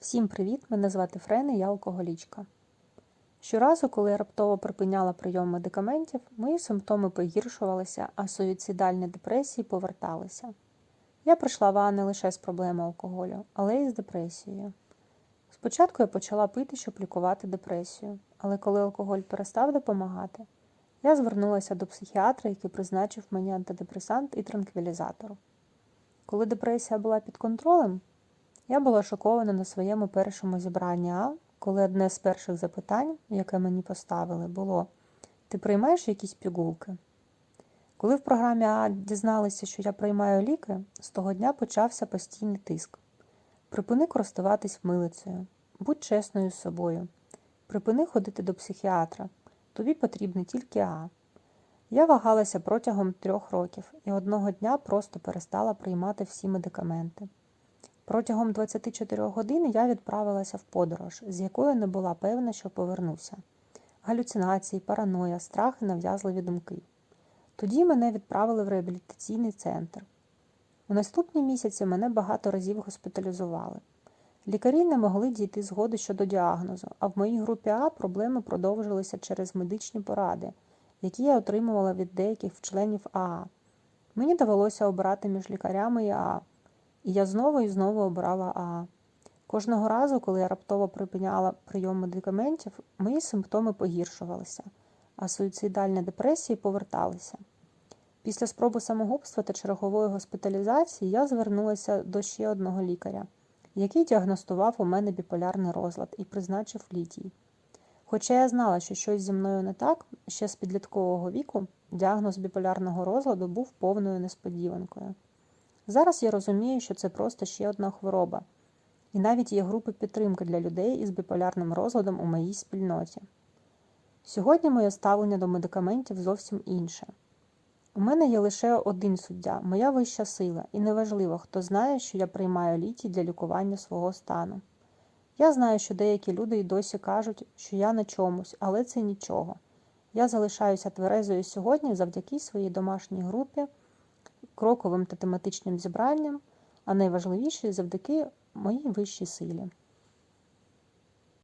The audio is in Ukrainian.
Всім привіт! Мене звати Френ і я алкоголічка. Щоразу, коли я раптово припиняла прийом медикаментів, мої симптоми погіршувалися, а суїцидальні депресії поверталися. Я прийшла в не лише з проблемою алкоголю, але й з депресією. Спочатку я почала пити, щоб лікувати депресію, але коли алкоголь перестав допомагати, я звернулася до психіатра, який призначив мені антидепресант і транквілізатор. Коли депресія була під контролем, я була шокована на своєму першому зібранні А, коли одне з перших запитань, яке мені поставили, було: Ти приймаєш якісь пігулки? Коли в програмі А дізналися, що я приймаю ліки, з того дня почався постійний тиск. Припини користуватись милицею, будь чесною з собою. Припини ходити до психіатра. Тобі потрібний тільки А. Я вагалася протягом трьох років і одного дня просто перестала приймати всі медикаменти. Протягом 24 годин я відправилася в подорож, з якою не була певна, що повернуся. Галюцинації, параноя, страх і нав'язливі думки. Тоді мене відправили в реабілітаційний центр. У наступні місяці мене багато разів госпіталізували. Лікарі не могли дійти згоди щодо діагнозу, а в моїй групі А проблеми продовжилися через медичні поради, які я отримувала від деяких членів АА. Мені довелося обирати між лікарями і АА. І я знову і знову обирала АА. Кожного разу, коли я раптово припиняла прийом медикаментів, мої симптоми погіршувалися, а суїцидальні депресії поверталися. Після спроби самогубства та чергової госпіталізації я звернулася до ще одного лікаря, який діагностував у мене біполярний розлад і призначив літій. Хоча я знала, що щось зі мною не так, ще з підліткового віку діагноз біполярного розладу був повною несподіванкою. Зараз я розумію, що це просто ще одна хвороба, і навіть є групи підтримки для людей із біполярним розладом у моїй спільноті. Сьогодні моє ставлення до медикаментів зовсім інше. У мене є лише один суддя, моя вища сила, і неважливо, хто знає, що я приймаю ліки для лікування свого стану. Я знаю, що деякі люди й досі кажуть, що я на чомусь, але це нічого. Я залишаюся тверезою сьогодні завдяки своїй домашній групі кроковим та тематичним зібранням, а найважливіше завдяки моїй вищій силі.